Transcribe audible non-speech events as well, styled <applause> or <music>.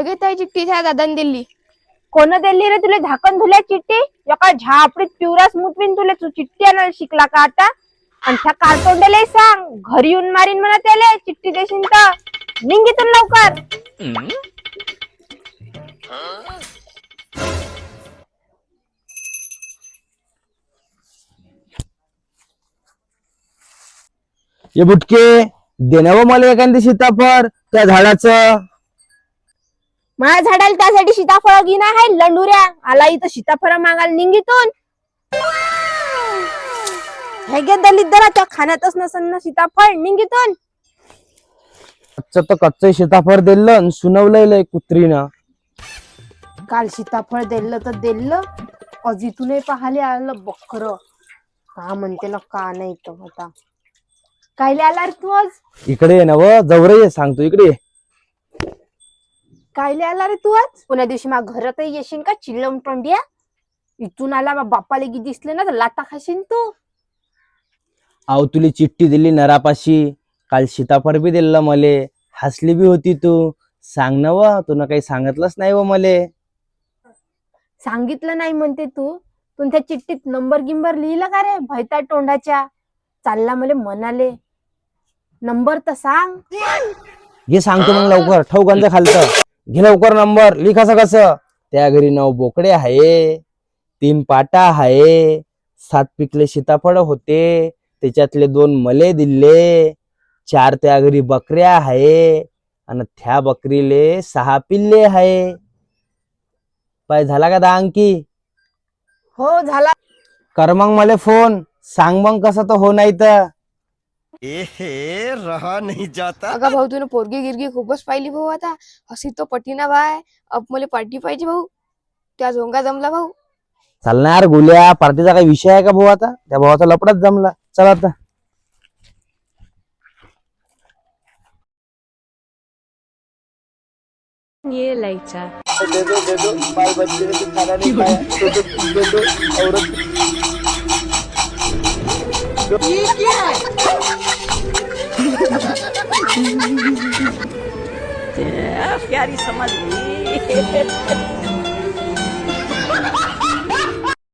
हे घे ताई चिठ्ठी त्या दादाने दिली. कोण दिली रे तुला झाकण धुल्या चिठ्ठी? एका झापडीत पिवरास मुतवीन तुला तू चिठ्ठी आणायला शिकला का आता? आणि त्या कार्टोंडेला सांग घरी येऊन मारीन म्हणा त्याला चिठ्ठी देशील तर. निंगीतून लवकर. ये बुटके देण्यावं मला एखादी सीताफळ त्या झाडाचं. माझ्या झाडाला त्यासाठी सीताफळ घेणं आहे लंडुऱ्या. आला इथं सीताफळ मागायला निंगीतून. हे घे दलित दराच्या खाण्यातच नसन ना सीताफळ निंगीतून. कच्च तर कच्च सीताफळ दिलं आणि सुनवलंय कुत्रीनं. काल सीताफळ दिलं तर दिलं अजितूनही पाहाले आलं बकर. का म्हणते ना का नाही तर आता. कायले आला रे तू आज? इकडे ये ना व जवळ ये सांगतो इकडे ये. कायले आला रे तू आज? पुण्या दिवशी मा घरातही येशील का? चिल्लम टोंडिया इथून आला मा बाप्पाला गी दिसले ना तर लाता खाशील तू. आव तुली चिठ्ठी दिली नरापाशी. काल सीताफळ बी दिलं मले. हसली बी होती तू. सांग ना व तुला काही सांगितलंच नाही व मले. सांगितलं नाही म्हणते तू. तुमच्या चिठ्ठीत नंबर गिंबर लिहिला का रे? भयता तोंडाच्या. चालला मला म्हणाले नंबर तर सांग. घे सांगतो मग लवकर. ठेव गंज खालतं घे लवकर नंबर लिखाचं कसं त्या घरी नऊ बोकडे आहे तीन पाटा आहे सात पिकले सीताफळ होते त्याच्यातले दोन मले दिले चार त्या घरी बकऱ्या आहे आणि त्या बकरीले सहा पिल्ले आहे. पाय झाला का दहा अंकी? हो झाला. कर मग मला फोन सांग मग कसं तर हो नाही तर एहे रहा नहीं जाता। अगं भाऊ तुला पोरगी गिरगी खूपच पाहिली भाऊ आता. हसी तो पटीना बाय. अब मला पार्टी पाहिजे भाऊ. त्या झोंगा जमला भाऊ. चालणार गुल्या पार्टीचा काही विषय आहे का भाऊ आता? त्या भावाचा लपडाच जमला. चला आता. year later. <laughs> प्यारी समझ गई